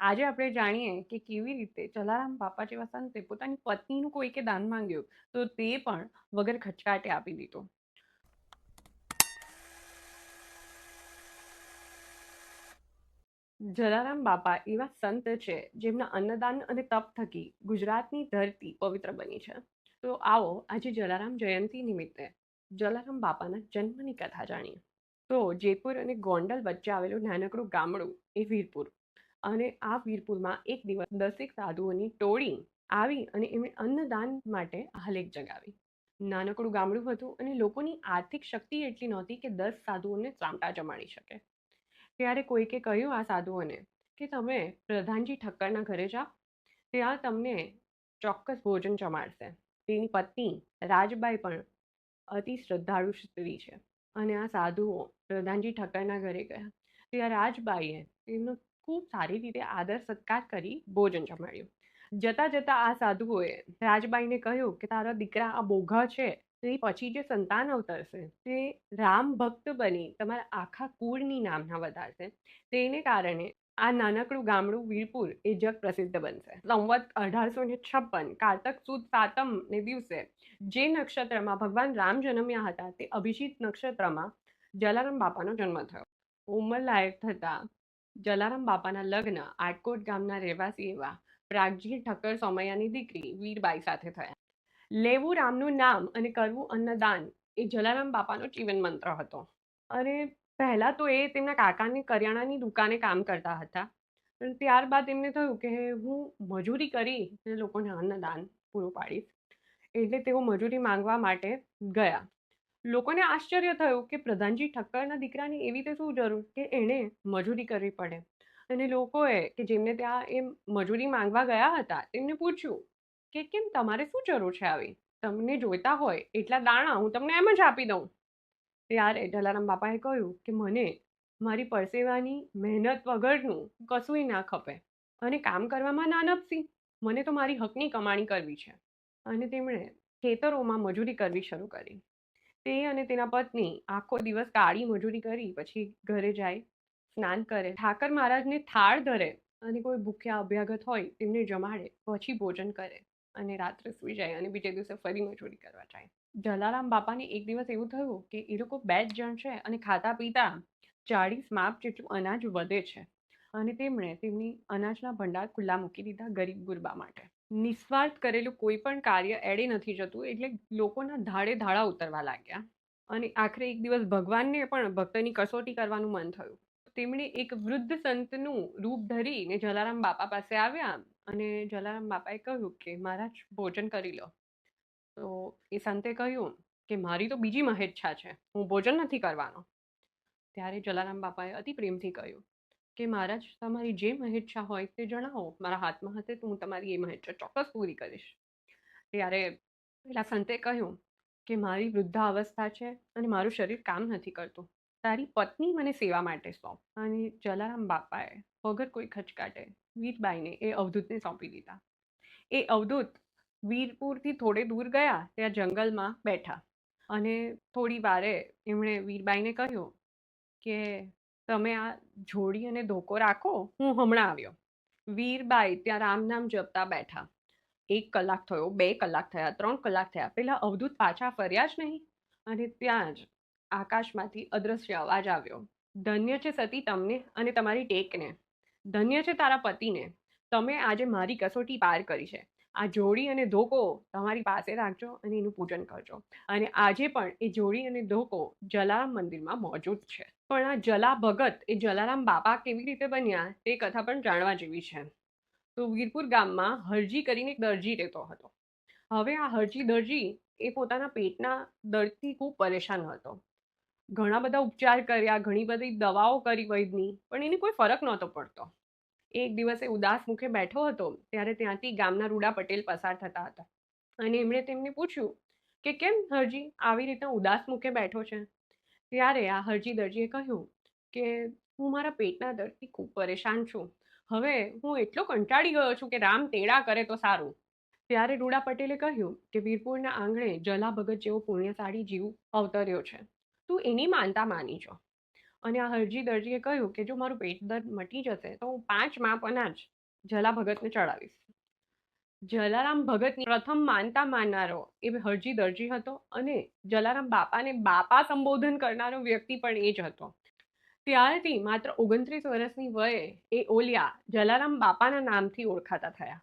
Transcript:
આજે આપણે જાણીએ કે કેવી રીતે જલારામ બાપા જેવા સંતે પોતાની પત્નીનું કોઈકે દાન માંગ્યું તો તે પણ વગર ખચકાટે આપી દીધું. જલારામ બાપા એવા સંત છે જેમના અન્નદાન અને તપ થકી ગુજરાતની ધરતી પવિત્ર બની છે. તો આવો આજે જલારામ જયંતિ નિમિત્તે જલારામ બાપાના જન્મની કથા જાણીએ. તો જેતપુર અને ગોંડલ વચ્ચે આવેલું નાનકડું ગામડું એ વીરપુર. અને આ વીરપુરમાં એક દિવસ દસેક સાધુઓની ટોળી આવી અને એમણે અન્નદાન માટે આલેખ જગાવી. નાનકડું ગામડું હતું અને લોકોની આર્થિક શક્તિ એટલી નહોતી કે દસ સાધુઓને ચામટા જમાડી શકે. ત્યારે કોઈકે કહ્યું આ સાધુઓને કે, તમે પ્રધાનજી ઠક્કરના ઘરે જાઓ. ત્યાં તમને ચોક્કસ ભોજન જમાડશે. તેની પત્ની રાજબાઈ પણ અતિ શ્રદ્ધાળુ સ્ત્રી છે. અને આ સાધુઓ પ્રધાનજી ઠક્કરના ઘરે ગયા. ત્યાં રાજબાઈએ તેમનો ખૂબ સારી રીતે આદર સત્કાર કરી ભોજન જમાડ્યું. જતા જતા આ સાધુઓએ રાજબાઈને કહ્યું કે, તારા દીકરા આ બોઘા છે, તે પછી જે સંતાન અવતરશે, તે રામ ભક્ત બની તમારા આખા કુળની નામના વધારશે. તેને કારણે આ નાનકડું ગામડું વીરપુર એ જગ પ્રસિદ્ધ બનશે. સંવત અઢારસો ને છપ્પન કારતક સુદ સાતમ ને દિવસે જે નક્ષત્રમાં ભગવાન રામ જન્મ્યા હતા, તે અભિજીત નક્ષત્રમાં જલારામ બાપાનો જન્મ થયો. ઉંમર લાયક થતા જલારામ બાપાના લગ્ન, આટકોટ ગામના રહેવાસી એવા પ્રાગજી ઠક્કર સોમૈયાની દીકરી વીરબાઈ સાથે થયા. લેવું રામનું નામ અને કરવું અન્નદાન એ જલારામ બાપાનો જીવન મંત્ર હતો. અને પહેલાં તો એ તેમના કાકાની કરિયાણાની દુકાને કામ કરતા હતા. પણ ત્યારબાદ એમને થયું કે હું મજૂરી કરી લોકોને અન્નદાન પૂરું પાડીશ. એટલે તેઓ મજૂરી માંગવા માટે ગયા. લોકોને આશ્ચર્ય થયું કે પ્રધાનજી ઠક્કરના દીકરાની એવી રીતે શું જરૂર કે એણે મજૂરી કરવી પડે. અને લોકોએ કે જેમને ત્યાં એ મજૂરી માંગવા ગયા હતા, તેમને પૂછ્યું કે કેમ તમારે શું જરૂર છે આવી? તમને જોઈતા હોય એટલા દાણા હું તમને એમ જ આપી દઉં. ત્યારે જલારામ બાપાએ કહ્યું કે મને મારી પરસેવાની મહેનત વગરનું કશુંય ના ખપે અને કામ કરવામાં ના નપસી. મને તો મારી હકની કમાણી કરવી છે. અને તેમણે ખેતરોમાં મજૂરી કરવી શરૂ કરી. તે અને તેના પત્ની આખો દિવસ કાળી મજૂરી કરી, પછી ઘરે જાય, સ્નાન કરે. ઠાકર મહારાજને થાળ ધરે અને કોઈ ભૂખ્યા અભ્યાગત હોય તેમને જમાડે, પછી ભોજન કરે અને રાત્રે સૂઈ જાય અને બીજે દિવસે ફરી મજૂરી કરવા જાય. જલારામ બાપાને એક દિવસ એવું થયું કે એ લોકો બે જ જણ છે અને ખાતા પીતા ચાળીસ માપ જેટલું અનાજ વધે છે અને તેમણે તેમની અનાજના ભંડાર ખુલ્લા મૂકી દીધા ગરીબ ગુરબા માટે. નિસ્વાર્થ કરેલું કોઈ પણ કાર્ય એડે નથી જતું, એટલે લોકોના ધાડે ધાડા ઉતરવા લાગ્યા. અને આખરે એક દિવસ ભગવાનને પણ ભક્તની કસોટી કરવાનું મન થયું. તેમણે એક વૃદ્ધ સંતનું રૂપ ધરીને જલારામ બાપા પાસે આવ્યા અને જલારામ બાપાએ કહ્યું કે, મહારાજ, ભોજન કરી લો. તો એ સંતે કહ્યું કે, મારી તો બીજી મહેચ્છા છે. હું ભોજન નથી કરવાનો. ત્યારે જલારામ બાપાએ અતિ પ્રેમથી કહ્યું કે મહારાજ તમારી જે મહેચ્છા હોય તે જણાવો. મારા હાથમાં હશે તો હું તમારી એ મહેચ્છા ચોક્કસ પૂરી કરીશ. ત્યારે પેલા સંતે કહ્યું કે મારી વૃદ્ધા અવસ્થા છે અને મારું શરીર કામ નથી કરતું. તારી પત્ની મને સેવા માટે સોંપ અને જલારામ બાપાએ વગર કોઈ ખચકાટે વીરબાઈને એ અવધૂતને સોંપી દીધા. એ અવધૂત વીરપુરથી થોડે દૂર ગયા, ત્યાં જંગલમાં બેઠા અને થોડી વારે એમણે વીરબાઈને કહ્યું કે તમે આ જોડી અને ધોકો રાખો, હું હમણાં આવ્યો. વીરબાઈ ત્યાં રામ નામ જપતા બેઠા. એક કલાક થયો, બે કલાક થયા, ત્રણ કલાક થયા. પેલા અવધૂત પાછા ફર્યા જ નહીં અને ત્યાં જ આકાશમાંથી અદ્રશ્ય અવાજ આવ્યો. ધન્ય છે સતી તમને અને તમારી ટેકને. ધન્ય છે તારા પતિને. તમે આજે મારી કસોટી પાર કરી છે. આ જોડી અને ધોકો તમારી પાસે રાખજો અને એનું પૂજન કરજો. અને આજે પણ એ જોડી અને ધોકો જલારામ મંદિરમાં મોજૂદ છે. પણ આ જલા ભગત એ જલારામ બાપા કેવી રીતે બન્યા તે કથા પણ જાણવા જેવી છે. તો વીરપુર ગામમાં હરજી કરીને એક દરજી રહેતો હતો. હવે આ હરજી દરજી એ પોતાના પેટના દર્દથી ખૂબ પરેશાન હતો. ઘણા બધા ઉપચાર કર્યા, ઘણી બધી દવાઓ કરી વૈદની, પણ એને કોઈ ફરક નહોતો પડતો. એક દિવસે ઉદાસ મુખે બેઠો હતો ત્યારે ત્યાંથી ગામના રૂડા પટેલ પસાર થતા હતા. અને એમણે તેમને પૂછ્યું કે કેમ હરજી આવી રીતના ઉદાસ મુખે બેઠો છે? ત્યારે આ હરજી દરજીએ કહ્યું કે, હું મારા પેટના દર્દથી ખૂબ પરેશાન છું. હવે હું એટલો કંટાળી ગયો છું કે રામ તેડા કરે તો સારું. ત્યારે રૂડા પટેલે કહ્યું કે, વીરપુરના આંગણે જલા ભગત જેવો પુણ્યશાળી જીવ અવતર્યો છે. તું એની માનતા માની છો અને આ હરજી દરજીએ કહ્યું કે, જો મારું પેટ દર્દ મટી જશે તો હું પાંચ માપ અનાજ જલા ભગતને ચડાવીશ. જલારામ ભગતની પ્રથમ માનતા માનનારો એ હરજી દરજી હતો અને જલારામ બાપાને બાપા સંબોધન કરનારો વ્યક્તિ પણ એ જ હતો. ત્યારથી માત્ર ઓગણત્રીસ વર્ષની વયે એ ઓલિયા જલારામ બાપાના નામથી ઓળખાતા થયા.